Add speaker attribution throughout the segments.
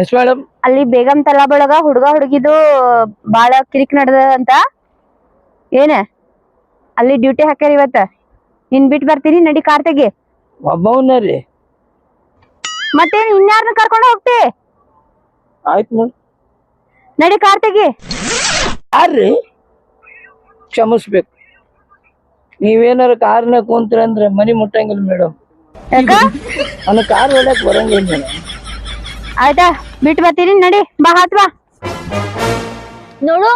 Speaker 1: Yes madam.
Speaker 2: ಅಲ್ಲಿ ಬೇಗಂ ತಲಾಬ್ ಒಳಗ ಹುಡುಗ ಹುಡುಗಿದು ಬಾಳ ಕಿರಿಕ್ ನಡ್ದ ಅಂತ. ಏನ? ಅಲ್ಲಿ ಡ್ಯೂಟಿ ಹಾಕ್ಯಾರ ಇವತ್ತ? ನಿನ್ ಬಿಟ್ ಬರ್ತೀನಿ ನಡಿ ಕಾರ್ ತೆಗಿ.
Speaker 1: ಒಬ್ಬವನ್ನ ಮತ್ತೆ
Speaker 2: ಮತ್ತೇನ್ ಇನ್ಯಾರನ್ನ ಕರ್ಕೊಂಡು ಹೋಗ್ತಿ?
Speaker 1: ಆಯ್ತು ಮೇಡಮ್.
Speaker 2: ನಡಿ ಕಾರ್ ತೆಗಿ.
Speaker 1: ಯಾರ್ರಿ ಕ್ಷಮಿಸ್ಬೇಕು. ನೀವೇನಾರ ಕಾರ್ನ ಕುಂತ್ರಿ ಅಂದ್ರೆ ಮನಿ ಮುಟ್ಟಂಗಿಲ್ಲ ಮೇಡಮ್.
Speaker 2: ಯಾಕ?
Speaker 1: ಅವ್ನ ಕಾರ್ ಹೊಡ್ಯಕ್ ಬರಂಗಿಲ್ಲ ಮೇಡಮ್.
Speaker 2: ಆಯ್ತಾ? ಬಿಟ್ಟು ಬರ್ತೀನಿ ನಡಿ ಬಾ ಹಾತ್ ಬಾ. ನೋಡು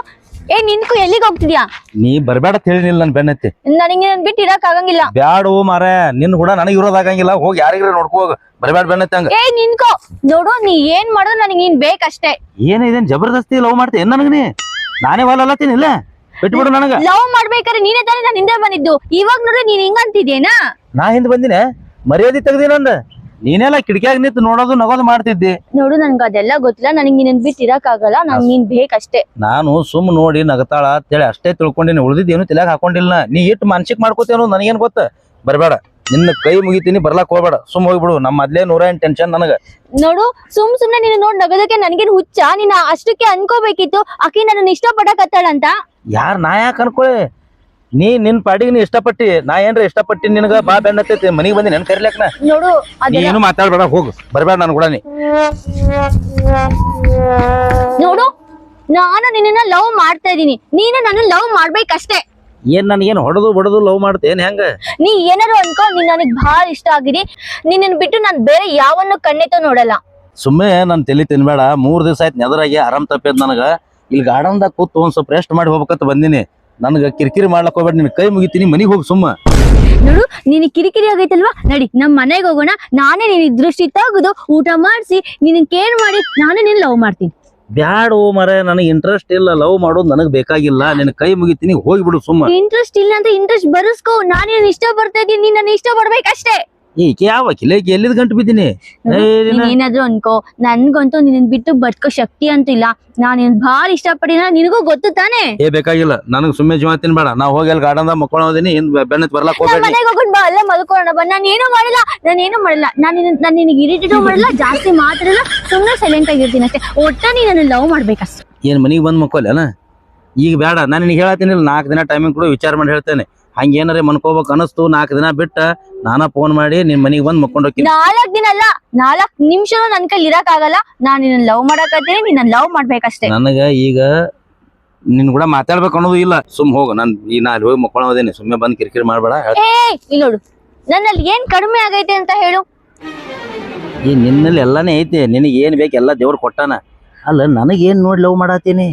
Speaker 2: ಏ ನಿನ್ಕು ಎಲ್ಲಿಗೆ ಹೋಗ್ತಿದ್ಯಾ?
Speaker 3: ನೀ ಬರ್ಬೇಡ ತಿಳಿನಿಲ್ಲ ನನ್ ಬೆನ್ನತ್ತಿ
Speaker 2: ನನಗೆ ನನ್ ಬಿಟ್ಟು ಇರಕ್ ಆಗಂಗಿಲ್ಲ.
Speaker 3: ಬ್ಯಾಡು ಮಾರ ನಿನ್ ಕೂಡ ನನಗೆ ಇರೋದಾಗಂಗಿಲ್ಲ ಹೋಗಿ ಯಾರಿಗಾರ ನೋಡ್ಕೋ ಬರ್ಬೇಡ ಬೆನ್ನತ್ತಿ ಹಂಗ.
Speaker 2: ಏ ನಿನ್ಕೋ ನೋಡು ನೀ ಏನ್ ಮಾಡೋದು ನನಗೆ ನೀನ್ ಬೇಕಷ್ಟೇ.
Speaker 3: ಏನಿದೇನ್ ಜಬರ್ದಸ್ತಿ ಲವ್ ಮಾಡ್ತಿ? ಏನ್ ನನಗ ನೀ? ನಾನೇ ವಾಲತ್ತೀನಿ ಇಲ್ಲ? ಬಿಟ್ಬಿಡು ನನಗ.
Speaker 2: ಲವ್ ಮಾಡ್ಬೇಕಾದ್ರೆ ನೀನೇ ತಾನೇ ನಾನು ಹಿಂದೆ ಬಂದಿದ್ದು. ಇವಾಗ ನೋಡ್ರಿ ನೀನ್ ಹಿಂಗ ಅಂತಿದ್ಯೇನಾ?
Speaker 3: ನಾ ಹಿಂದ್ ಬಂದಿನ. ಮರ್ಯಾದೆ ತೆಗ್ದಿನಂದ ನೀನೆಲ್ಲ ಕಿಟಕಿಯಾಗ ನಿಂತು ನೋಡೋದು ನಗೋದು ಮಾಡ್ತಿದ್ದಿ?
Speaker 2: ನೋಡು ನನ್ಗ ಅದೆಲ್ಲ ಗೊತ್ತಿಲ್ಲ. ನನಗೆ ನಿನ್ನ ಬಿಟ್ಟು ಇರಕ್ ಆಗಲ್ಲ. ನನ್ ನೀನ್ ಬೇಕಷ್ಟೇ.
Speaker 3: ನಾನು ಸುಮ್ ನೋಡಿ ನಗತಾಳ ಅಂತೇಳಿ ಅಷ್ಟೇ ತಿಳ್ಕೊಂಡಿನಿ. ಉಳಿದಿದ್ದೇನು ತಲೆಯಾಗ ಹಾಕೊಂಡಿಲ್ಲ ನೀ. ಇಟ್ಟು ಮಾನಸಿಕ ಮಾಡ್ಕೋತೇನೋ ನನಗೇನ್ ಗೊತ್ತ? ಬರಬೇಡ. ನಿನ್ನ ಕೈ ಮುಗಿತೀನಿ ಬರ್ಲಾಕ್ ಹೋಗ್ಬೇಡ. ಸುಮ್ ಹೋಗ್ಬಿಡು. ನಮ್ಮ ಮದ್ಲೇ ನೂರ ಏನ್ ಟೆನ್ಷನ್ ನನಗ.
Speaker 2: ನೋಡು ಸುಮ್ ಸುಮ್ನೆ ನೀನು ನೋಡ್ ನಗೋದಕ್ಕೆ ನನ್ಗೇನ್ ಹುಚ್ಚ? ನೀನ್ ಅಷ್ಟಕ್ಕೆ ಅನ್ಕೋಬೇಕಿತ್ತು. ಆಕಿ ನನ್ನ ಇಷ್ಟಪಡಕತ್ತಾಳಂತ
Speaker 3: ಯಾರ್ ನಾ ಯಾಕೆ ಅನ್ಕೊಳ್ಳಿ ನೀ ನಿನ್ ಪಾಡಿಗೆ ನೀ ಇಷ್ಟಪಟ್ಟಿ ನಾ ಏನ್ರ ಇಷ್ಟಪಟ್ಟಿ ನಿನಗ ಬಾ ಬೆನ್ನತ್ತೈತಿ ಮನಿಗೆ ಬಂದಿ ನನ್ ಕರಿಲಕ್ನ
Speaker 2: ನೋಡು
Speaker 3: ನೀ
Speaker 2: ಅದೆಲ್ಲ
Speaker 3: ಏನು ಮಾತಾಡ್ಬೇಡ ಹೋಗು ಬರ್ಬೇಡ ನಾನು ಕೂಡ ನೀ.
Speaker 2: ನೋಡು ನಾನು ನಿನ್ನ ಲವ್ ಮಾಡ್ತಾ ಇದೀನಿ ನೀನು ನನ್ನ ಲವ್ ಮಾಡ್ಬೇಕಷ್ಟೇ.
Speaker 3: ಏನ್ ನನ್ಗೇನ್ ಹೊಡೆದು ಬಡದು ಲವ್ ಮಾಡ್ತೇನ್ ಹೆಂಗ?
Speaker 2: ನೀ ಏನಾರು ಅನ್ಕೋ ನೀನ್ ನನಗ್ ಬಹಳ ಇಷ್ಟ ಆಗಿದಿ. ನಿನ್ನ ಬಿಟ್ಟು ನಾನ್ ಬೇರೆ ಯಾವನ್ನು ಕಣ್ಣೆತ್ತೋ ನೋಡಲ್ಲ.
Speaker 3: ಸುಮ್ಮನೆ ನನ್ ತಲಿ ತಿನ್ಬೇಡ ಮೂರ್ ದಿವಸ ಆಯ್ತು ನೆದರಾಗಿ ಆರಾಮ್ ತಪ್ಪಿದ್ ನನಗ. ಇಲ್ಲಿ ಗಾರ್ಡನ್ದಾಗ ಕೂತು ಒಂದ್ ಸ್ವಲ್ಪ ರೆಸ್ಟ್ ಮಾಡಿ ಹೋಗ್ಬೇಕಂತ ಬಂದಿನಿ. ನನಗ ಕಿರಿಕಿರಿ ಮಾಡ್ಲಕ್ ಹೋಗ್ಬೇಡ ನಿನ್ ಕೈ ಮುಗಿತೀನಿ ಮನಿಗ್ ಹೋಗಿ ಸುಮ್ಮ.
Speaker 2: ನೋಡು ನಿನ್ ಕಿರಿಕಿರಿ ಆಗೈತಲ್ವಾ? ನಡಿ ನಮ್ ಮನೆಗೆ ಹೋಗೋಣ ನಾನೇ ನಿನ್ ದೃಷ್ಟಿ ತಗದು ಊಟ ಮಾಡಿಸಿ ನಿನ್ ಕೇರ್ ಮಾಡಿ ನಾನೇ ನಿನ್ ಲವ್ ಮಾಡ್ತೀನಿ.
Speaker 3: ಬ್ಯಾಡ ಓ ಮರ ನನಗೆ ಇಂಟ್ರೆಸ್ಟ್ ಇಲ್ಲ ಲವ್ ಮಾಡೋದು ನನಗೆ ಬೇಕಾಗಿಲ್ಲ ನಿನ್ ಕೈ ಮುಗಿತೀನಿ ಹೋಗ್ಬಿಡು ಸುಮ್ಮ.
Speaker 2: ಇಂಟ್ರೆಸ್ಟ್ ಇಲ್ಲ ಅಂತ ಇಂಟ್ರೆಸ್ಟ್ ಬರಸ್ಕೋ ನಾನೇನು ನಿನ್ನ ಇಷ್ಟ ಬರ್ತಾ ಇದೀನಿ ನೀನ್ ನನ್ನ ಇಷ್ಟ ಪಡ್ಬೇಕಷ್ಟೇ.
Speaker 3: ಈಕೆ ಯಾವ ಈಕೆ ಎಲ್ಲಿದ್ ಗಂಟು ಬಿದ್ದೀನಿ?
Speaker 2: ಏನಾದ್ರು ಅನ್ಕೋ. ನನ್ಗಂತೂ ನಿನ್ ಬಿಟ್ಟು ಬದುಕೋ ಶಕ್ತಿ ಅಂತೂ ಇಲ್ಲ ನಾನ್ ನಿನ್ ಭಾಳ ಇಷ್ಟಪಟ್ಟಿನ ನಿನಗೂ ಗೊತ್ತು ತಾನೇ?
Speaker 3: ಏ ಬೇಕಾಗಿಲ್ಲ. ನನಗ್ ಸುಮ್ಮನೆ ಜೀವ ತಿನ್ಬೇಡ ನಾ ಹೋಗಿ ಅಲ್ಲಿ ಗಾರ್ಡನ್ದಾಗ ಮಕ್ಕೊಳ್ಳೋದಿನಿ ಏನ್ ಬೆನ್ನತ್ ಬರ್ಲಾಕ್ ಹೋಗ್ಬೇಡಿ
Speaker 2: ಬಾ ಅಲ್ಲೇ ಮಲ್ಕೊಳ್ಳೋಣ ಬಾ. ನಾನು ಏನೂ ಮಾಡಿಲ್ಲ ನಾನು ಏನೂ ಮಾಡಿಲ್ಲ. ನಾನು ನಿನ್ನ ನಾನು ನಿನಗೆ ಇರಿಟೇಟ್ ಮಾಡಿಲ್ಲ ಜಾಸ್ತಿ ಮಾತಾಡಲ್ಲ ಸುಮ್ಮನೆ ಸೈಲೆಂಟ್ ಆಗಿರ್ತೀನಿ ಅಷ್ಟೇ. ಒಟ್ಟ ನೀ ನನ್ನ ಲವ್ ಮಾಡ್ಬೇಕಷ್ಟೇ.
Speaker 3: ಏನ್ ಮನೆಗೆ ಬಂದ್ ಮಕ್ಕೋಲೇನ ಈಗ ಬೇಡ ನಾನು ನಿನಗೆ ಹೇಳತ್ತೀನಿ ನಾಲ್ಕು ದಿನ ಟೈಮಿಂಗ್ ಕೂಡ ವಿಚಾರ ಮಾಡಿ ಹೇಳ್ತೇನೆ. ಹಂಗ ಏನಾರ ಮನ್ಕೋಬೇಕು ಅನಸ್ತು ನಾಲ್ಕು ದಿನ ಬಿಟ್ಟ ನಾನ ಫೋನ್ ಮಾಡಿ ನಿನ್ ಮನಿಗೆ ಬಂದ್ ಮಕ್ಕೊಂಡು ಹೋಗ್ತೀನಿ.
Speaker 2: ನಾಲ್ಕ್ ದಿನ ಅಲ್ಲ ನಾಲ್ಕ್ ನಿಮಿಷ ನನ್ ಕೈಲಿ ಇರಕ್ ಆಗಲ್ಲ ನಾನ್ ನಿನ್ನ ಲವ್ ಮಾಡಕತ್ತೀನಿ ನಿನ್ನ ಲವ್ ಮಾಡ್ಬೇಕಷ್ಟೇ.
Speaker 3: ನನಗ ಈಗ ನಿನ್ ಕೂಡ ಮಾತಾಡ್ಬೇಕು ಅನ್ನೋದು ಇಲ್ಲ. ಸುಮ್ ಹೋಗು ನಾನ್ ಈ ನಾ ಅಲ್ಲಿ ಹೋಗಿ ಮಕ್ಕೊಳ್ಳೋದೇನೆ ಸುಮ್ಮನೆ ಬಂದ್ ಕಿರಿಕಿರಿ ಮಾಡ್ಬೇಡ ಹೇಳ್-
Speaker 2: ಏ ಇಲ್ಲಿ ನೋಡು ನನ್ನಲ್ಲಿ ಏನ್ ಕಡಿಮೆ ಆಗೈತೆ ಅಂತ ಹೇಳು.
Speaker 3: ಈ ನಿನ್ನಲ್ಲಿ ಎಲ್ಲಾನೇ ಐತಿ ನಿನಗೆ ಏನ್ ಬೇಕು ಎಲ್ಲ ದೇವ್ರು ಕೊಟ್ಟಾನ. ಅಲ್ಲ ನನಗೇನ್ ಏನ್ ನೋಡಿ ಲವ್ ಮಾಡತ್ತೀನಿ?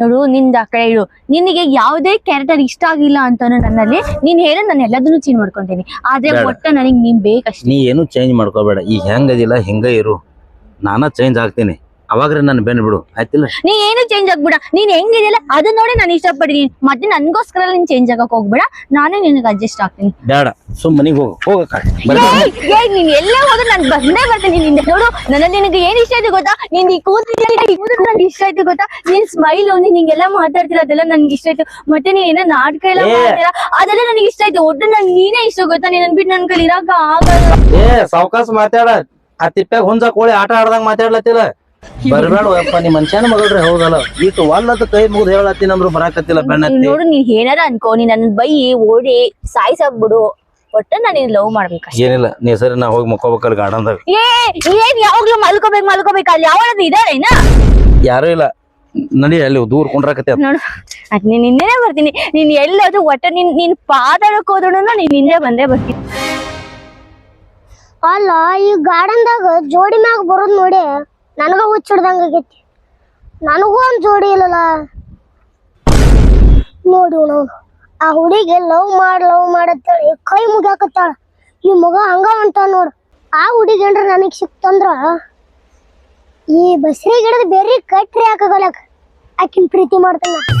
Speaker 2: ನೋಡು ನಿಂದ ಆ ಕಡೆ ಇಡು ನಿನಗೆ ಯಾವುದೇ ಕ್ಯಾರೆಕ್ಟರ್ ಇಷ್ಟ ಆಗಿಲ್ಲ ಅಂತಾನು ನನ್ನಲ್ಲಿ ನೀನ್ ಹೇಳ ನಾನು ಎಲ್ಲದನ್ನು ಚೇಂಜ್ ಮಾಡ್ಕೊಂತೀನಿ. ಆದ್ರೆ. ಒಟ್ಟ ನನಗ್ ನೀನ್ ಬೇಕಷ್ಟೇ.
Speaker 3: ನೀ ಏನು ಚೇಂಜ್ ಮಾಡ್ಕೋಬೇಡ. ಈಗ ಹೆಂಗದಿಲ್ಲ ಹಿಂಗ ಇರು. ನಾನ ಚೇಂಜ್ ಆಗ್ತೀನಿ. ಅವಾಗ್ರೆ ನಾನು ಬೆನ್ ಬಿಡು. ಆಯ್ತಿಲ್ಲ?
Speaker 2: ನೀ ಏನು ಚೇಂಜ್ ಆಗ್ಬಿಡ. ನೀನ್ ಹೆಂಗಿದೆಯಲ್ಲ ಅದನ್ನ ನೋಡಿ ನಾನು ಇಷ್ಟಪಟ್ಟಿದ್ದೀನಿ ಮತ್ತೆ ನನ್ಗೋಸ್ಕರ ನೀನ್ ಚೇಂಜ್ ಆಗಕ್ ಹೋಗ್ಬೇಡ. ನಾನೇ ನಿನಗೆ ಅಡ್ಜಸ್ಟ್ ಆಗ್ತೀನಿ.
Speaker 3: ಬೇಡ. ಸುಮ್ ಮನಿಗೆ ಹೋಗು. ಹೋಗಕ್ಕ
Speaker 2: ನೀನ್ ಎಲ್ಲೇ ಹೋದ್ರೆ ನಾನು ಬಂದೇ ಬರ್ತೀನಿ ನಿನ್ನ ನೋಡು ನನ್ನ ನಿನಗೆ ಏನ್ ಇಷ್ಟ ಆಯ್ತು ಗೊತ್ತಾ? ನೀನ್ ಈ ಕೂದಲು ನಂಗೆ ಇಷ್ಟ ಆಯ್ತು ಗೊತ್ತಾ? ನೀನ್ ಸ್ಮೈಲ್ ನೀನ್ ಹಿಂಗೆಲ್ಲ ಮಾತಾಡ್ತೀರ ಅದೆಲ್ಲ ನನ್ಗೆ ಇಷ್ಟ ಆಯ್ತು. ಮತ್ತೆ ನೀ ಏನ ನಾಟಕ ಎಲ್ಲ. ಮಾಡ್ತೀರ? ಅದೆಲ್ಲ ನನಗೆ ಇಷ್ಟ ಆಯ್ತು. ಒಟ್ಟು ನನ್ ನೀನೇ ಇಷ್ಟ ಗೊತ್ತಾ? ನೀನ್ ಬಿಟ್ಟು ನನ್ ಕೈಲಿ ಇರಾಕ ಆಗಲ್ಲ.
Speaker 3: ಏ ಸಾವ್ಕಾಸ್ ಮಾತಾಡ. ಆ ತಿಪ್ಪ ಹುಂಜ ಕೋಳಿ ಆಟ ಆಡ್ದಂಗ ಮಾತಾಡ್ಲತ್ತಿಲ್ಲ. ಬರ್ಬೇಡ ಅಪ್ಪ ನೀ ಮನುಷ್ಯನ ಮಗಳ್ರಿ ಹೌದಲ್ಲ? ಈಟು ಒಲ್ಲದ ಕೈ ಮುಗಿದು ಹೇಳತ್ತೀನಿ ಅಂದ್ರು ಬರಾಕತ್ತಿಲ್ಲ ಬೆಣ್ಣತ್ತಿ.
Speaker 2: ನೋಡು ನೀನ್ ಏನಾರ ಅನ್ಕೋ ನೀನ್ ನನ್ನ ಬೈ ಓಡಿ ಸಾಯ್ಸಾಕ್ಬಿಡು ಒಟ್ಟ ನಾನು ನೀನ್ ಲವ್ ಮಾಡ್ಬೇಕಷ್ಟೇ.
Speaker 3: ಏನಿಲ್ಲ ನೀ ಸರಿ ನಾ ಹೋಗಿ ಮಕ್ಕೋಬೇಕಲ್ಲ ಗಾರ್ಡನ್ದಾಗ
Speaker 2: ಏ ಏನ್ ಯಾವಾಗ್ಲೂ ಮಲ್ಕೋಬೇಕು ಮಲ್ಕೋಬೇಕು ಅಲ್ಲಿ ಯಾವಳಾದ್ರು ಇದಾರೇನಾ
Speaker 3: ಯಾರು ಇಲ್ಲ. ನಡಿ ಅಲ್ಲಿ ದೂರ ಕುಂಡ್ರಾಕತ್ತೆ
Speaker 2: ನೋಡು ಅದ್ ನೀನ್ ನಿನ್ನೆನೆ ಬರ್ತೀನಿ. ನೀನ್ ಎಲ್ಲೋದು ಒಟ್ಟ ನಿನ್ ನಿನ್ ಪಾದಳಕ್ ಹೋದ್ರು ನೀನ್ ಹಿಂದೆ ಬಂದೇ ಬರ್ತೀನಿ.
Speaker 4: ಅಲ್ಲ ಈ ಗಾರ್ಡನ್ದಾಗ ಜೋಡಿ ಮ್ಯಾಗ ಬರೋದ್ ನೋಡಿ. ನನಗ ಹುಚ್ಚಿಡ್ದಂಗ ಆಗೈತಿ. ನನಗೂ ಒಂದ್ ಜೋಡಿ ಇಲ್ಲಲ್ಲ. ನೋಡಿ ನಾವು ಆ ಹುಡುಗಿ ಲವ್ ಮಾಡ್, ಲವ್ ಮಾಡತ್ತೇಳಿ ಕೈ ಮುಗ್ಯಾಕತ್ತಾಳ. ಈ ಮಗ ಹಂಗ ಹೊಂಟ ನೋಡು. ಆ ಹುಡುಗಿ ನನಗೆ ನನಗ್ ಸಿಕ್ತಂದ್ರ ಈ ಬಸರಿ ಗಿಡದ ಬೇರೆ ಕಟ್ರಿ ಹಾಕಗಲಕ್ ಆಕಿನ್ ಪ್ರೀತಿ ಮಾಡ್ತಾನ.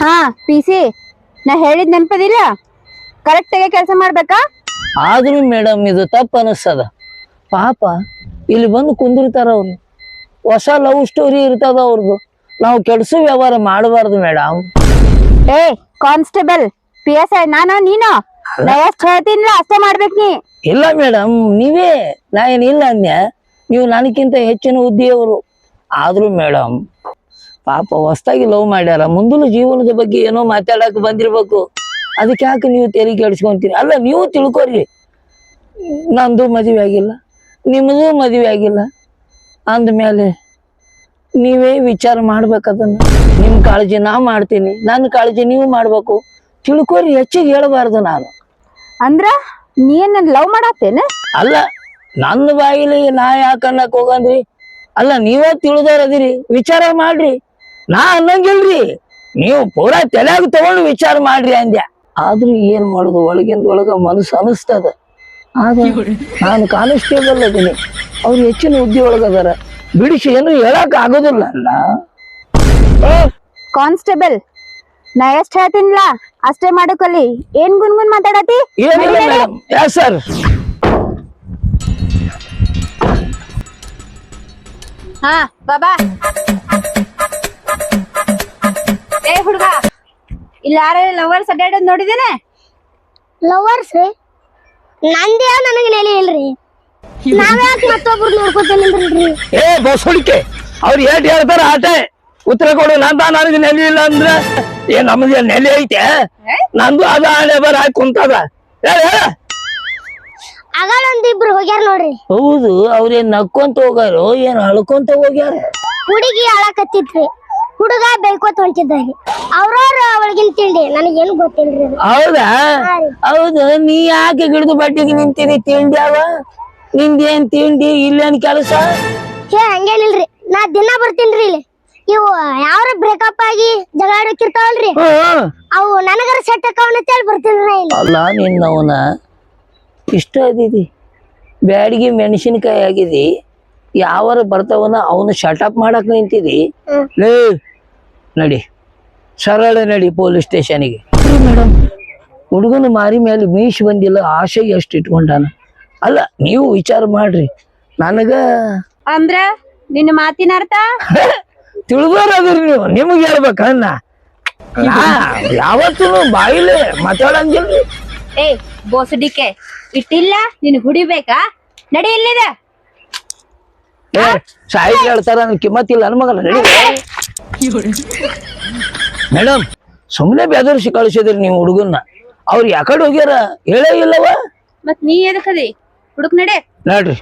Speaker 2: ಹಾ ಪಿ ಸಿ ನಾ ಹೇಳಿದ್ ನೆನಪದಿಲ್ಲ? ಕರೆಕ್ಟ್ ಆಗಿ ಕೆಲಸ ಮಾಡ್ಬೇಕಾ?
Speaker 1: ಆದ್ರೂ ಮೇಡಮ್ ಇದು ತಪ್ಪು ಅನಿಸ್ತದ. ಪಾಪ ಇಲ್ಲಿ ಬಂದು ಕುಂದಿರ್ತಾರ ಅವ್ರು. ಹೊಸ ಲವ್ ಸ್ಟೋರಿ ಇರ್ತದ ಅವ್ರದ್ದು ನಾವು ಕೆಲಸ ವ್ಯವಹಾರ ಮಾಡಬಾರ್ದು ಮೇಡಮ್
Speaker 2: ಏ ಕಾನ್ಸ್ಟೇಬಲ್ ಪಿ ಎಸ್ ಐ ನಾನು ನೀನು? ನಾ ಎಷ್ಟ್ ಅಷ್ಟೇ ಮಾಡ್ಬೇಕು ನೀ.
Speaker 1: ಇಲ್ಲ ಮೇಡಮ್ ನೀವೇ. ನಾ ಏನಿಲ್ಲ ಅನ್ಯ. ನೀವು ನನಗಿಂತ ಹೆಚ್ಚಿನ ಹುದ್ದೆಯವರು ಆದ್ರೂ ಮೇಡಮ್ ಪಾಪ ಹೊಸ್ದಾಗಿ ಲವ್ ಮಾಡ್ಯಾರ. ಮುಂದಿನ ಜೀವನದ ಬಗ್ಗೆ ಏನೋ ಮಾತಾಡಕ್ ಬಂದಿರ್ಬೇಕು. ಅದಕ್ಕೆ ಯಾಕೆ ನೀವು ತೆರಿಗೆ ಕೆಡಿಸ್ಕೊಂತೀರಿ ಅಲ್ಲ ನೀವು ತಿಳ್ಕೊರಿ. ನಂದು ಮದುವೆ ಆಗಿಲ್ಲ. ನಿಮ್ಮದು ಮದುವೆ ಆಗಿಲ್ಲ. ಅಂದಮೇಲೆ ನೀವೇ ವಿಚಾರ ಮಾಡ್ಬೇಕದನ್ನ ನಿಮ್ಮ ಕಾಳಜಿ ನಾ ಮಾಡ್ತೀನಿ. ನನ್ನ ಕಾಳಜಿ ನೀವು ಮಾಡ್ಬೇಕು. ತಿಳ್ಕೊರಿ ಹೆಚ್ಚಿಗೆ ಹೇಳಬಾರ್ದು ನಾನು.
Speaker 2: ಅಂದ್ರ ನೀನ್ ಲವ್ ಮಾಡತ್ತೇನೆ?
Speaker 1: ಅಲ್ಲ ನನ್ನ ಬಾಯಿಲಿ ನಾ ಯಾಕನ್ನಕ್ ಹೋಗಂದ್ರಿ? ಅಲ್ಲ ನೀವೇ ತಿಳಿದವ್ರದಿರಿ ವಿಚಾರ ಮಾಡ್ರಿ. ನಾ ಅನ್ನಂಗಿಲ್ರಿ. ನೀವು ಪೂರಾ ತಲೆಯಾಗ ತಗೊಂಡು ವಿಚಾರ ಮಾಡ್ರಿ ಅಂದ್ಯ. ಆದ್ರೂ ಏನ್ ಮಾಡುದು? ಒಳಗಿಂದ ಒಳಗ ಮನಸ್ಸು ಅನಿಸ್ತದ. ಆದ್ರೆ ನಾನು ಕಾನ್ಸ್ಟೇಬಲ್ ಅದೀನಿ. ಅವ್ರು ಹೆಚ್ಚಿನ ಹುದ್ದೆ ಒಳಗದಾರ ಬಿಡಿಸಿ ಏನು ಹೇಳಕ್ ಆಗೋದಿಲ್ಲ ಅಲ್ಲ
Speaker 2: ಕಾನ್ಸ್ಟೇಬಲ್ ನಾ ಎಷ್ಟ್ ಹೇಳ್ತೀನಿಲ್ಲ? ಅಷ್ಟೇ ಮಾಡಕಲ್ಲಿ ಏನ್ ಗುನ್ಗುನ್ ಮಾತಾಡತಿ?
Speaker 1: ಏನಿಲ್ಲ ಮೇಡಮ್. ಯಾ ಸರ್?
Speaker 2: ಹಾ ಬಾಬಾ ಏ ಹುಡುಗ ಇಲ್ಲ ಯಾರ ಲವರ್ಸ್ ಅಡ್ಡಾಡೋದ್ ನೋಡಿದೇನೆ
Speaker 4: ಲವರ್ಸ್ ನಂದೇ ನನಗೆ ನೆಲೆ ಇಲ್ರಿ? ನಾವ್ಯಾಕ್ ಮತ್ತೊಬ್ರು ನೋಡ್ಕೊತೇನಿಲ್ರಿ
Speaker 1: ಏ ಬಸಳಿಕೆ ಅವ್ರು ಏಟ್ ಹೇಳ್ತಾರ ಆಟೆ? ಉತ್ತರ ಕೊಡು ನಂದ ನನಗೆ ನೆಲೆ ಇಲ್ಲ ಅಂದ್ರೆ? ಏ ನಮ್ದು ನೆಲೆ ಐತೆ? ನಂದು ಅದ ಹಳೆ ಬರ ಹಾಕಿ ಕುಂತದ.
Speaker 4: ಅಗಳೊಂದಿಬ್ರು ಹೋಗ್ಯಾರ ನೋಡ್ರಿ.
Speaker 1: ಹೌದು ಅವ್ರೇನ್ ನಕ್ಕೊಂತ ಹೋಗ್ಯಾರೋ ಏನ್ ಅಳ್ಕೊಂತ ಹೋಗ್ಯಾರ?
Speaker 4: ಹುಡುಗಿ ಅಳಕತ್ತಿತ್ರಿ ಹುಡುಗ ಬೈಕೋತ ಹೊಂಟಿದ್ದಾರೆ ಅವ್ರವ್ರ ಒಳಗಿನ ತಿಂಡಿ ನನಗೇನು ಗೊತ್ತಿಲ್ರಿ ಅದು.
Speaker 1: ಹೌದಾ? ಹೌದು ನೀ ಯಾಕೆ ಗಿಡದ ಬಟ್ಟೆಗೆ ನಿಂತೀನಿ ತಿಂಡಿ ಅವ? ನಿಂದೇನ್ ತಿಂಡಿ ಇಲ್ಲೇನ್ ಕೆಲಸ?
Speaker 4: ಹೇ ಹಂಗೇನಿಲ್ರಿ. ನಾ ದಿನ ಬರ್ತೀನ್ರಿ ಇಲ್ಲಿ. ಇವು ಯಾವ್ರ ಬ್ರೇಕಪ್ ಆಗಿ ಜಗಳ ಆಡಕ್ಕಿರ್ತಾವಲ್ರಿ
Speaker 1: ಹ್ಮ್
Speaker 4: ಅವು ನನಗರ ಸೆಟ್ ಅಕ್ಕವನ್ನ ಬರ್ತೀನಿ ನಾ ಇಲ್ಲಿ.
Speaker 1: ಅಲ್ಲ ನಿನ್ನವನ ಇಷ್ಟ ಅದಿದಿ. ಬ್ಯಾಡಿಗೆ ಮೆಣಸಿನಕಾಯಿ ಆಗಿದಿ. ಯಾವ ಬರ್ತಾವನ ಅವನು ಶಟಪ್ ಮಾಡಕ್ ನಿಂತಿದಿ. ಲೇ ನಡಿ. ಸರಳ ನಡಿ ಪೊಲೀಸ್ ಸ್ಟೇಷನ್ಗೆ. ಮೇಡಮ್. ಹುಡುಗನ ಮಾರಿ ಮೇಲೆ ಮೀಸ್ ಬಂದಿಲ್ಲ ಆಶೆ ಎಷ್ಟು ಇಟ್ಕೊಂಡಾನ. ಅಲ್ಲ ನೀವು ವಿಚಾರ ಮಾಡ್ರಿ. ನನಗ
Speaker 2: ಅಂದ್ರ ನಿನ್ನ ಮಾತಿನ ಅರ್ಥ?
Speaker 1: ತಿಳಿದೋರ್ ಅದ್ರಿ ನೀವು. ನಿಮ್ಗೆ ಹೇಳ್ಬೇಕನ್ನ ಯಾವತ್ತೂ ಬಾಯಿಲೆ ಮಾತಾಡಂಗಿಲ್ರಿ
Speaker 2: ಏ ಬೋಸಡಿಕೆ ಇಟ್ಟಿಲ್ಲ ನಿನ್ ಹುಡಿಬೇಕಾ? ನಡಿ ಇಲ್ಲಿದೆ.
Speaker 1: ಸಾಹಿತ್ಯ ಹೇಳ್ತಾರ ಕಿಮ್ಮತ್ತಿಲ್ಲ ನನ್ ಮಗನ ನಡಿ. ಮೇಡಮ್ ಸುಮ್ನೆ ಬೆದರ್ಸಿ ಕಳಿಸಿದ್ರಿ ನೀವು ಹುಡುಗನ್ನ. ಅವ್ರು ಯಾಕಡೆ ಹೋಗ್ಯಾರ? ಹೇಳೇ ಇಲ್ಲವ?
Speaker 2: ಮತ್ ನೀ ಎದಕ್ಕದಿ ಹುಡುಕ್ ನಡೆ.
Speaker 1: ನೋಡ್ರಿ.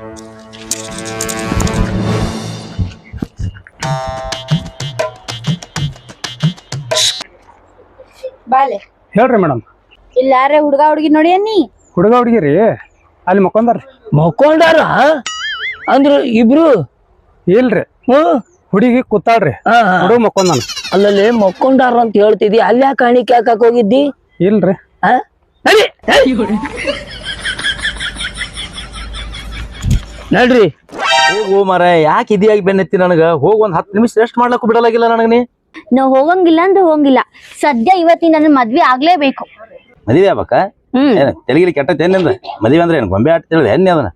Speaker 2: ಬಾಲೆ.
Speaker 5: ಹೇಳ್ರಿ ಮೇಡಮ್.
Speaker 2: ಇಲ್ಲ ಯಾರ ಹುಡುಗ ಹುಡುಗಿ ನೋಡಿ ಅನ್ನಿ.
Speaker 5: ಹುಡುಗ ಹುಡುಗಿರಿ ಅಲ್ಲಿ ಮಕ್ಕೊಂಡಾರ
Speaker 1: ಮಕ್ಕೊಂಡಾರ? ಅಂದ್ರ ಇಬ್ರು?
Speaker 5: ಇಲ್ರಿ.
Speaker 1: ಹ್ಮ್.
Speaker 5: ಹುಡುಗಿ ಕೂತಾಳ್ರಿ.
Speaker 1: ಹಾ ಹಾ.
Speaker 5: ಹುಡುಗ
Speaker 1: ಅಲ್ಲಲ್ಲಿ ಮಕ್ಕೊಂಡಾರ ಅಂತ ಹೇಳ್ತಿದ್ದಿ ಅಲ್ಲಿ ಯಾಕೆ ಕಾಣಿಕೆ ಹಾಕಕ್ ಹೋಗಿದ್ದಿ
Speaker 5: ಇಲ್ರಿ.
Speaker 1: ಆ? ನಡಿ ನಡಿ. ನಡ್ರಿ.
Speaker 3: ಹೋಗು ಮರ ಯಾಕೆ ಇದಿಯಾಗಿ ಬೆನ್ನತ್ತಿ ನನಗ? ಹೋಗ್ ಒಂದ್ ಹತ್ತು ನಿಮಿಷ ರೆಸ್ಟ್ ಮಾಡ್ಲಕ್ಕೂ ಬಿಡಲಾಗಿಲ್ಲ ನನಗ ನೀ?
Speaker 2: ನಾವ್ ಹೋಗಂಗಿಲ್ಲ ಅಂದ್ರೆ ಹೋಗಂಗಿಲ್ಲ. ಸದ್ಯ ಇವತ್ತಿನ ನನ್ನ ಮದ್ವೆ ಆಗ್ಲೇಬೇಕು.
Speaker 3: ಮದ್ವೆ ಆಗ್ಬೇಕ?
Speaker 2: ಹ್ಮ್.
Speaker 3: ಕೆಟ್ಟ ತೆಲಗಿಲಿ ಕೆಟ್ಟೈತೆ ಏನಿಂದ ಮದುವೆ ಅಂದ್ರೆ ಏನ್ ಗೊಂಬೆ ಆಟ ತಿಳಿದ ಎಣ್ಣೆ ಅದನ್ನ?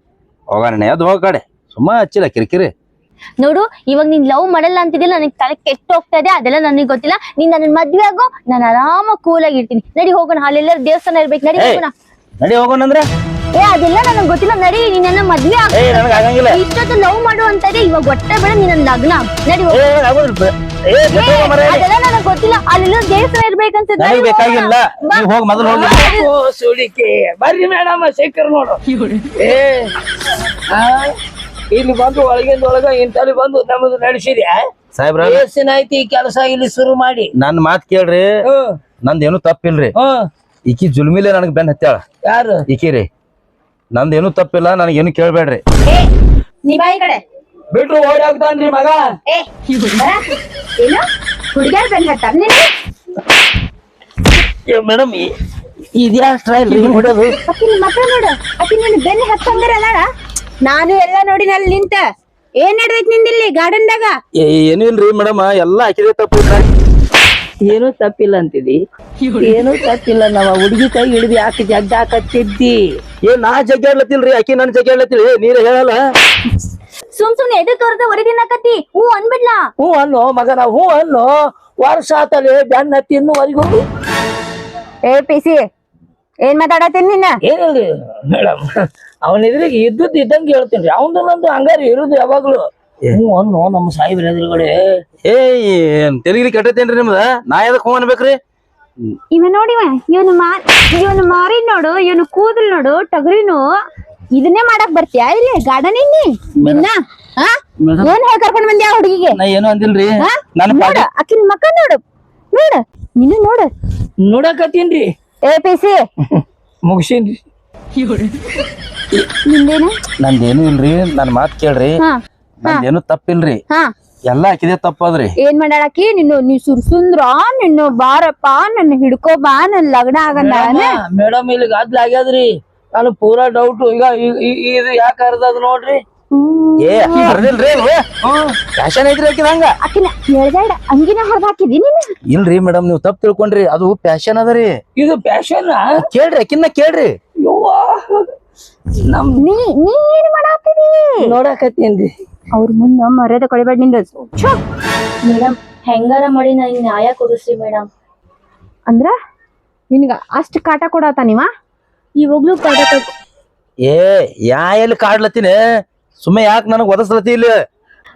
Speaker 3: ಹೋಗಣ್ಣ ಯಾವ್ದು ಹೋಗ ಕಡೆ. ಸುಮ್ಮ ಹಚ್ಚಿಲ್ಲ ಕಿರಿಕಿರಿ.
Speaker 2: ನೋಡು ಇವಾಗ ನೀನ್ ಲವ್ ಮಾಡಲ್ಲ ಅಂತಿದ್ದಿಲ್ಲ ನನಗೆ ತಲೆ ಕೆಟ್ಟ ಹೋಗ್ತಾ ಇದೆ ಅದೆಲ್ಲ ನನಗೆ ಗೊತ್ತಿಲ್ಲ. ನೀನ್ ನನ್ನ ಮದ್ವೆ ಆಗೋ ನಾನು ಆರಾಮ ಕೂಲ್ ಆಗಿರ್ತೀನಿ ನಡಿ ಹೋಗೋಣ ಅಲ್ಲೆಲ್ಲ ದೇವಸ್ಥಾನ ಇರ್ಬೇಕು ನಡಿ. ಹೋಗೋಣ.
Speaker 3: ನಡಿ ಹೋಗೋಣ ಅಂದ್ರೆ?
Speaker 2: ಏ ಅದೆಲ್ಲ ನನಗೆ ಗೊತ್ತಿಲ್ಲ ನಡಿ ನೀನ್ ನನ್ನ ಮದ್ವೆ
Speaker 3: ಏ ನನಗ ಆಗಂಗಿಲ್ಲ.
Speaker 2: ಇಷ್ಟೊತ್ತು ಲವ್ ಮಾಡು ಅಂತ ಇದೆ ಇವಾಗ ಒಟ್ಟೆ ಬೇಡ ನೀನ್ ನನ್ನ ಲಗ್ನ. ನಡಿ. ಅದೆಲ್ಲ ನನಗೆ ಗೊತ್ತಿಲ್ಲ. ಅಲ್ಲೆಲ್ಲ ದೇವಸ್ಥಾನ ಇರ್ಬೇಕಂತ
Speaker 3: ನನಗ್ ಬೇಕಾಗಿಲ್ಲ. ನೀವ್ ಹೋಗ್ ಮೊದಲು ಹೋಗಿ.
Speaker 1: ಓ ಸುಡಿಕೆ. ಬರ್ರಿ ಮೇಡಮ್ ಶೇಖರ್ ನೋಡು. ಏ ಆ, ಇಲ್ಲಿ ಬಂದು ಒಳಗಿಂದ ಒಳಗ ಇಂತಲ್ಲಿ ಬಂದು ನಮ್ಮದು ನಡೆಸಿದ್ಯಾ
Speaker 3: ಸಾಹೇಬ್ರ
Speaker 1: ಎಷ್ಟ್ ಆಯ್ತು ಈ ಕೆಲಸ ಇಲ್ಲಿ ಶುರು ಮಾಡಿ.
Speaker 3: ನನ್ ಮಾತ್ ಕೇಳ್ರಿ.
Speaker 1: ಹ್ಮ್
Speaker 3: ನಂದೇನು ತಪ್ಪಿಲ್ರಿ.
Speaker 1: ಹ್ಮ್
Speaker 3: ಈಕಿ ಜುಲ್ಮಿಲೆ ನನಗ್ ಬೆನ್ ಹತ್ತಾಳ
Speaker 1: ಯಾರು?
Speaker 3: ಈಕಿ ರೀ. ನಂದೇನು ತಪ್ಪಿಲ್ಲ ನನಗೇನು ಕೇಳ್ಬೇಡ್ರಿ.
Speaker 2: ಏ ನೀ ಕಡೆ.
Speaker 1: ಬಿಟ್ರು ಓಡಿ ಹೋಗ್ತಾನ್ರಿ ಮಗ.
Speaker 2: ಏ ಬರ. ಏನು? ಹುಡುಗ ಬೆನ್ ಹತ್ತಾರ ನೀನು
Speaker 1: ಮೇಡಮ್ ಇದ್ಯಾ ಸ್ಟೈಲ್ ರೀ ಹೊಡೋದು
Speaker 2: ಅಕ್ಕಿ ನಿನ್ ಮಕ್ಕ ನೋಡು. ಅಕ್ಕಿ ನೀನು ಬೆನ್ನ ಹತ್ತಂಗಿರಲ್ಲ. ನಾನು ಎಲ್ಲ ನೋಡಿ ಅಲ್ಲಿ ನಿಂತ. ಏನ್ ನಡ್ದೈತಿ ನಿಂದಿಲ್ಲಿ ಗಾರ್ಡನ್
Speaker 3: ದಾಗ ಏನೂ ಇಲ್ರಿ ಮೇಡಮ್ ಎಲ್ಲಾ ಹಾಕಿದ್ರೆ ತಪ್ಪು
Speaker 1: ಏನೂ ತಪ್ಪಿಲ್ಲ ಅಂತಿದಿ. ಏನೂ ತಪ್ಪಿಲ್ಲ ನಾವ ಹುಡುಗಿ ಕೈ ಹಿಡಿದು ಯಾಕೆ ಜಗ್ಗ ಹಾಕತ್ತಿದ್ದಿ?
Speaker 3: ಏ ನಾ ಜಗ್ಗಾಡ್ಲತ್ತಿಲ್ರಿ ಆಕಿ ನನ್ ಜಗ್ಗಾಡ್ಲತ್ತಿಲ್ ನೀರ ಹೇಳಲ್ಲ?
Speaker 2: ಸುಮ್ ಸುಮ್ನೆ ಎದಕ್ ಹೊರಗಿನ ಕತ್ತಿ ಹೂ ಅನ್ಬಿಡ್ಲಾ?
Speaker 1: ಹ್ಞೂ ಅನ್ನೋ ಮಗನ ಹೂ ಅನ್ನೋ. ವರ್ಷ ಆತಲೆ ಬೆನ್ನ ಹತ್ತಿ ಇನ್ನೂವರೆಗೂ
Speaker 2: ಏ ಪಿಸಿ ಏನ್ ಮಾತಾಡತ್ತೀನಿ ನಿನ್ನ
Speaker 1: ಏನಿಲ್ರಿ ಮೇಡಮ್ ಅವನ ಎದುರಿಗೆ ಇದ್ದದ್ದು ಇದ್ದಂಗೆ ಹೇಳ್ತೀನಿ ರೀ. ಅವನದು ನಂದು ಹಂಗಾರಿ ಇರುದು ಯಾವಾಗ್ಲೂ. ಅನ್ನೋ ನಮ್ಮ ಸಾಹೇಬ್ರ ಎದುರುಗಡೆ.
Speaker 3: ಏ ಏನ್ ತೆಲಿಗಿರಿ ಕೆಟ್ಟತೇನ್ರಿ ನಿಮ್ದ? ನಾ ಎದಕ್ ಹೂ ಅನ್ಬೇಕ್ರಿ?
Speaker 2: ಇವ ನೋಡಿವ ಇವನು ಮಾ ಇವನು ಮಾರಿ ನೋಡು ಇವನು ಕೂದಲ್ ನೋಡು ಟಗರಿನು. ಇದನ್ನೇ ಮಾಡಕ್ ಬರ್ತೀಯಾ? ಇಲ್ಲಿ ಗಾರ್ಡನ್ ಇನ್ನಿ ನಿನ್ನ? ಹಾ ಏನ್ ಹೇಳಿ ಕರ್ಕೊಂಡ್ ಬಂದ್ಯಾ ಹುಡುಗಿಗೆ?
Speaker 3: ನಾ ಏನು ಅಂದಿಲ್ರಿ? ನನ್ನ
Speaker 2: ನೋಡ ಆಕಿನ ಮಕ್ಕ ನೋಡು. ನೋಡು ನೀನು ನೋಡು.
Speaker 1: ನೋಡಕತ್ತೀನ್ರಿ
Speaker 2: ಏ ಪಿಸಿ
Speaker 1: ಮುಗಿಸೀನ್ರಿ.
Speaker 2: ನಿಂದೇನು?
Speaker 3: ನಂದೇನು ಇಲ್ರಿ ನನ್ ಮಾತ್ ಕೇಳ್ರಿ.
Speaker 2: ಹಾ
Speaker 3: ನಂದೇನು ತಪ್ಪಿಲ್ರಿ.
Speaker 2: ಹಾ.
Speaker 3: ಎಲ್ಲಾ ಹಾಕಿದೆ ತಪ್ಪದ್ರಿ.
Speaker 2: ಏನ್ ಮಾಡಾಕಿ ನಿನ್ನ ನೀ ಸುರ್ಸುಂದ್ರ ನಿನ್ನ ಬಾರಪ್ಪ ನನ್ನ ಹಿಡ್ಕೋ ಬಾ ನನ್ ಲಗ್ನ ಆಗಂದ
Speaker 1: ಮೇಡಮ್ ಇಲ್ಲಿ ಗದ್ಲ ಆಗ್ಯಾದ್ರಿ. ನಾನು ಪೂರಾ ಡೌಟ್ ಈಗ ಈ- ಈ- ಇದು ಯಾಕೆ ಅರ್ದದ್ ನೋಡ್ರಿ?
Speaker 3: ಏ ಅರ್ದಿಲ್ರಿ ಫ್ಯಾಷನ್ ಐತ್ರಿ ಆಕಿದ ಹಂಗ?
Speaker 2: ಆಕಿನ ಎಳ್ದಾಡ ಅಂಗಿನ ಹೊರದ್ ಹಾಕಿದಿ ನೀನು?
Speaker 3: ಇಲ್ರಿ ಮೇಡಮ್ ನೀವು ತಪ್ಪು ತಿಳ್ಕೊಂಡ್ರಿ. ಅದು ಫ್ಯಾಷನ್ ಅದರಿ
Speaker 1: ಇದು ಪ್ಯಾಶನ್
Speaker 3: ಕೇಳ್ರಿ ಆಕಿನ್ನ ಕೇಳ್ರಿ.
Speaker 1: ಯವ್ವಾ. ನಮ್
Speaker 2: ನೀ ನೀ ಏನ್ ಮಾಡಾತಿದಿ?
Speaker 1: ನೋಡಕತ್ತೀನ್ರಿ
Speaker 2: ಅವ್ರ ಮುಂದ ಮರ್ಯಾದೆ ಕೊಡಬೇಡ ನಿಂದ. ಮೇಡಮ್ ಹೆಂಗಾರ ಮಾಡಿ ನಾ ನ್ಯಾಯ ಕೊಡಿಸ್ರಿ ಮೇಡಮ್? ಅಂದ್ರ ನಿನ್ಗ ಅಷ್ಟ್ ಕಾಟ ಕೊಡಾತ ನೀವ? ಇವಾಗ್ಲೂ ಕಾಟ ಕೊಡ್
Speaker 3: ಏ ಯಾ ಎಲ್ಲಿ ಕಾಡ್ಲತ್ತೀನಿ? ಸುಮ್ಮನೆ ಯಾಕೆ ನನಗ್ ಒದಸ್ಲತಿ ಇಲ್ಲ?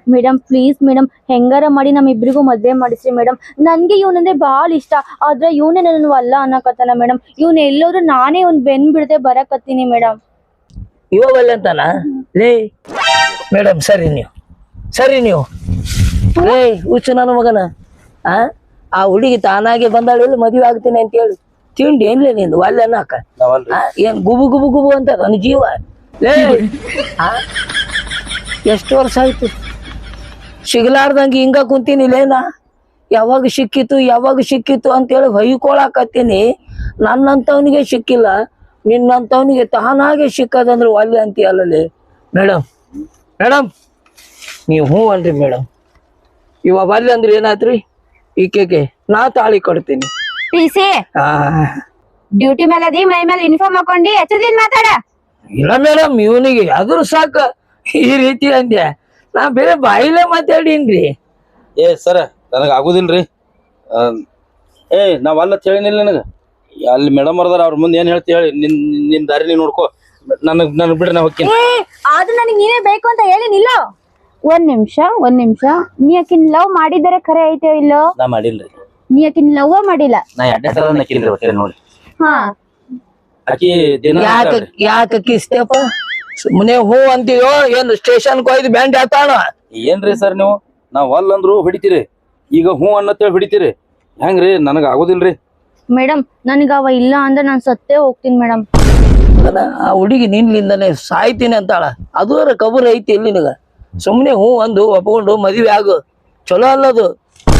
Speaker 2: ಮೇಡಮ್ ಪ್ಲೀಸ್ ಮೇಡಮ್ ಹೆಂಗಾರ ಮಾಡಿ ನಮ್ ಇಬ್ರಿಗೂ ಮದ್ವೆ ಮಾಡಿಸ್ರಿ ಮೇಡಮ್. ನನ್ಗೆ ಇವನಂದ್ರೆ ಬಾಳ ಇಷ್ಟ ಆದ್ರೆ ಇವನೇ ನನ್ನ ಅಲ್ಲ ಅನ್ನಕತ್ತಾನ ಮೇಡಮ್. ಇವ್ನ ಎಲ್ಲೋದ್ರು ನಾನೇ ಒಂದ್ ಬೆನ್ ಬಿಡದೆ ಬರಕತ್ತೀನಿ ಮೇಡಮ್.
Speaker 1: ಇವಾಗ ಅಂತಾನ? ಲೇ ಮೇಡಮ್ ಸರಿ ನೀವು. ಸರಿ ನೀವು. ಲೇ ಹುಚ್ಚು ನನ್ನ ಮಗನ. ಆ ಆ ಹುಡುಗಿ ತಾನಾಗೆ ಬಂದಾಳೆ ಇಲ್ಲಿ ಮದುವೆ ಆಗ್ತೀನಿ ಅಂತ ಹೇಳಿ. ತಿಂಡಿ ಏನ್ಲೇ ನಿಂದು? ಒಲ್ಲೆ ಅನ್ನಕ? ಆ, ಏನ್ ಗುಬು ಗುಬು ಗುಬು ಅಂತ ನನ್ನ ಜೀವ. ಲೇ ಆ? ಎಷ್ಟು ವರ್ಷ ಆಯ್ತು? ಸಿಗ್ಲಾರ್ದಂಗೆ ಹಿಂಗ ಕುಂತೀನಿ ಇಲ್ಲೇನ? ಯಾವಾಗ ಸಿಕ್ಕಿತು ಯಾವಾಗ ಸಿಕ್ಕಿತು ಅಂತೇಳಿ ಹೊಯ್ಕೊಳಕತ್ತೀನಿ. ನನ್ನಂತವನಿಗೆ ಸಿಕ್ಕಿಲ್ಲ. ನಿನ್ನಂತವನಿಗೆ ತಾನಾಗೆ ಸಿಕ್ಕದಂದ್ರೆ ಒಲ್ಲೆ ಅಂತೀಯಲ್ಲಲ್ಲಿ ಮೇಡಮ್ ಮೇಡಮ್ ನೀವು ಹ್ಞೂ ಅನ್ರಿ ಮೇಡಮ್ ಇವ ಒಲ್ಲೆ ಅಂದ್ರೆ ಏನಾಯ್ತ್ರಿ ಈಕೆಗೆ ನಾ ತಾಳಿ ಕೊಡ್ತೀನಿ.
Speaker 2: ಪಿಸಿ ಡ್ಯೂಟಿ ಮೇಲೆ ಅದಿ ಮೈ ಮೇಲೆ ಯೂನಿಫಾರ್ಮ್ ಹಾಕೊಂಡಿ ಎಚ್ಚರದಿಂದ ಮಾತಾಡ.
Speaker 1: ಇಲ್ಲ ಮೇಡಮ್ ಇವನಿಗೆ ಅದ್ರ ಸಾಕ. ಈ ರೀತಿ ಅಂದ್ಯ ನಾ ಬೇರೆ ಬಾಯಿಲೆ ಮಾತಾಡೀನ್ರಿ.
Speaker 3: ಏ ಸರ ನನಗ ಆಗುದಿಲ್ರಿ. ಅಹ್, ಏ ನಾವ್ ಅಲ್ಲ ಹೇಳಿನಿಲ್ಲ ನನಗ. ಅಲ್ಲಿ ಮೇಡಮ್ ಅವ್ರದಾರ ಅವ್ರ ಮುಂದೆ ಏನ್ ಹೇಳ್ತಿ ಹೇಳಿ. ನಿನ್ ನಿನ್ ದಾರಿ ನೀ ನೋಡ್ಕೋ. ನನಗ್ ನನಗ್ ಬಿಡ್ರಿ ನಾ ಹೋಗ್ತೀನಿ
Speaker 2: ಏ ಆದ್ರೂ ನನಗೆ ನೀನೇ ಬೇಕು ಅಂತ ಹೇಳಿ ನಿಲ್ಲೋ. ಒಂದ್ ನಿಮಿಷ ಒಂದ್ ನಿಮಿಷ. ನೀ ಆಕಿನ್ ಲವ್ ಮಾಡಿದರೆ ಖರೆ ಐತೆ ಇಲ್ಲೋ?
Speaker 3: ನಾ ಮಾಡಿಲ್ರಿ.
Speaker 2: ನೀ ಆಕಿನ್ ಲವ್ ಮಾಡಿಲ್ಲ?
Speaker 3: ನಾ ಎರಡನೇ ಸಲ ನಕ್ಕಿಲ್ರಿ ಒಟ್ಟೆ ನೋಡಿ.
Speaker 2: ಹಾ.
Speaker 3: ಆಕಿ ದಿನ
Speaker 1: ಯಾಕ
Speaker 3: ಹೇಳ್ತಾಳ್ರಿ.
Speaker 1: ಯಾಕ ಕಿಸ್ತೇಪ ಸುಮ್ಮನೆ ಹೂ ಅಂತೀಯೋ ಏನ್ ಸ್ಟೇಷನ್ ಕೊಯ್ದು ಬ್ಯಾಂಡ್ ಹಾತಾಣ
Speaker 3: ಏನ್ರಿ ಸರ್ ನೀವು? ನಾವ್ ಅಲ್ಲ ಅಂದ್ರು ಹೊಡಿತೀರಿ. ಈಗ ಹೂ ಅನ್ನತ್ತೇಳಿ ಹೊಡಿತೀರಿ. ಹೆಂಗ್ರಿ? ನನಗ ಆಗೋದಿಲ್ರಿ.
Speaker 2: ಮೇಡಮ್ ನನಗ ಅವ ಇಲ್ಲ ಅಂದ್ರೆ ನಾನ್ ಸತ್ತೇ ಹೋಗ್ತೀನಿ ಮೇಡಮ್
Speaker 1: ಆ ಹುಡುಗಿ ನಿನ್ಲಿಂದನೆ ಸಾಯ್ತೀನಿ ಅಂತಾಳ. ಅದರ ಕಬರ್ ಐತಿ ಇಲ್ಲಿ ನಿನಗ. ಸುಮ್ಮನೆ ಹೂ ಅಂದು ಒಪ್ಕೊಂಡು ಮದುವೆ ಆಗು. ಚಲೋ ಅಲ್ಲದು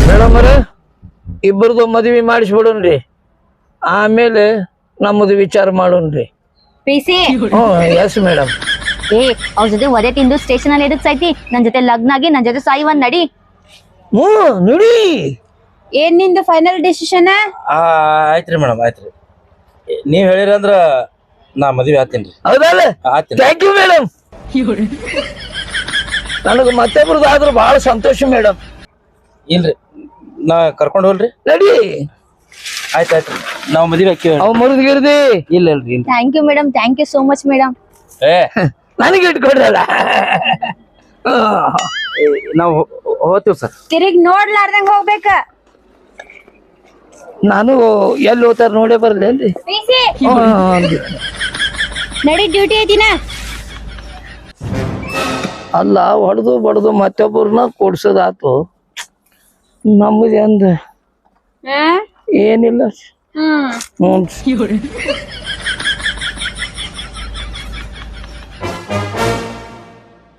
Speaker 1: ಮೇಡಮರ. ಇಬ್ಬರದು ಮದುವೆ ಮಾಡಿಸ್ಬಿಡೋಣ್ರಿ. ಆಮೇಲೆ ನಮ್ಮದು ವಿಚಾರ ಮಾಡೋಣ್ರಿ.
Speaker 2: ಪಿಸಿ.
Speaker 1: ಎಸ್ ಮೇಡಮ್
Speaker 2: ಏ ಅವ್ರ ಜೊತೆ ಒದೆ ತಿಂದು ಸ್ಟೇಷನ್ ಅಲ್ಲಿ ಎದಕ್ ಸಾಯ್ತಿ. ನನ್ ಜೊತೆ ಲಗ್ನ ಆಗಿ ನನ್ ಜೊತೆ ಸಾಯಿ ಒಂದ್ ನಡಿ.
Speaker 1: ಹ್ಞೂ ನೋಡಿ.
Speaker 2: ಏನ್ ನಿಂದು ಫೈನಲ್ ಡಿಸಿಷನ್
Speaker 3: ಆ? ಆಯ್ತ್ರಿ ಮೇಡಮ್ ಆಯ್ತ್ರಿ ನೀವ್ ಹೇಳಿರಂದ್ರ ನಾ ಮದ್ವೆ ಆತೀನ್ರಿ
Speaker 1: ಹೌದಲ್ಲ
Speaker 3: ಆತೀನಿ
Speaker 1: ಥ್ಯಾಂಕ್ ಯು ಮೇಡಮ್ ನನಗೆ ಮತ್ತೊಬ್ರದ್ದು ಆದ್ರೂ ಬಹಳ ಸಂತೋಷ ಮೇಡಮ್
Speaker 3: ಇಲ್ರಿ ನಾ ಕರ್ಕೊಂಡ್ ಹೋಗ್ರಿ
Speaker 1: ನಡಿ.
Speaker 3: ಆಯ್ತ್ ನಾವು ಮದುವೆ ಹಾಕಿವಿ
Speaker 1: ಅವ್ ಮುರಿದ್ಗಿರ್ದಿ
Speaker 3: ಇಲ್ಲ ಇಲ್ರಿ ಇಲ್ಲ.
Speaker 2: Thank you madam thank you so much madam
Speaker 3: ಏ.
Speaker 1: ನನಗೆ ಇಟ್ಕೊಡ್ರಲ್ಲ.
Speaker 3: ನಾವು ಹೋಗ್ತೀವಿ ಸರ್.
Speaker 2: ತಿರುಗಿ ನೋಡ್ಲಾರ್ದಂಗ ಹೋಗ್ಬೇಕ.
Speaker 1: ನಾನು ಎಲ್ಲಿ ಹೋಗ್ತಾರ ನೋಡೇ
Speaker 2: ಬರಲಿ
Speaker 1: ಹ್ಮ್.
Speaker 2: ನಡಿ ಡ್ಯೂಟಿ ಐತಿನ?
Speaker 1: ಅಲ್ಲ ಹೊಡೆದು ಬಡದು ಮತ್ತೊಬ್ಬರನ್ನ ಕೊಡ್ಸೋದಾತು. ನಮ್ಮದು ಅಂದ ಏನಿಲ್ಲ.
Speaker 2: ಹ್ಮ್.